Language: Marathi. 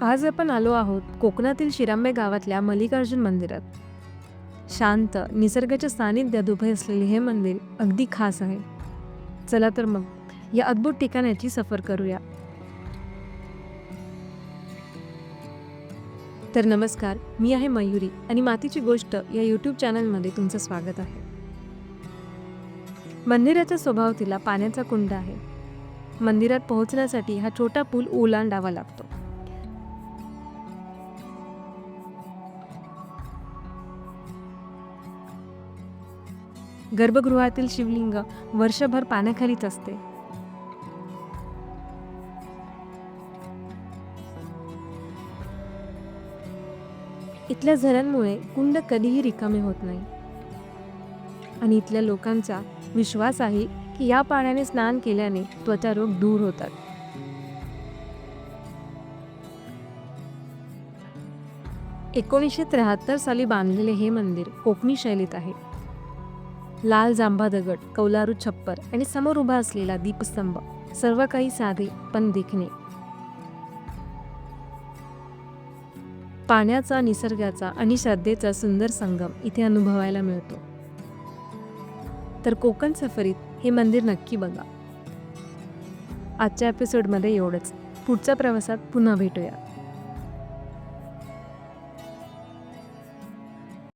आज आपण आलो आहोत कोकणातील शिरांबे गावातल्या मल्लिकार्जुन मंदिरात. शांत निसर्गाच्या सानिध्यात उभे असलेले हे मंदिर अगदी खास आहे. चला तर मग या अद्भुत ठिकाणाची सफर करूया. तर नमस्कार मी आहे मयुरी आणि मातीची गोष्ट या यूट्यूब चॅनलमध्ये तुमचं स्वागत आहे. मंदिराच्या स्वभाव तिला पाण्याचा कुंड आहे. मंदिरात पोहोचण्यासाठी हा छोटा पूल ओलांडावा लागतो. गर्भगृहातील शिवलिंग वर्षभर पाण्याखालीच असते. इथल्या झऱ्यांमुळे कुंड कधीही रिकामे होत नाही. आणि इथल्या लोकांचा विश्वास आहे की या पाण्याने स्नान केल्याने त्वचा रोग दूर होतात. एकोणीसशे त्र्याहत्तर साली बांधलेले हे मंदिर कोकणी शैलीत आहे. लाल जांभा दगड कौलारू छप्पर आणि समोर उभा असलेला दीपस्तंभ. सर्व काही साधे पण देखणे. पाण्याचा निसर्गाचा आणि श्रद्धेचा सुंदर संगम इथे अनुभवायला मिळतो. तर कोकण सफरीत हे मंदिर नक्की बघा. आजच्या एपिसोडमध्ये एवढंच. पुढच्या प्रवासात पुन्हा भेटूया.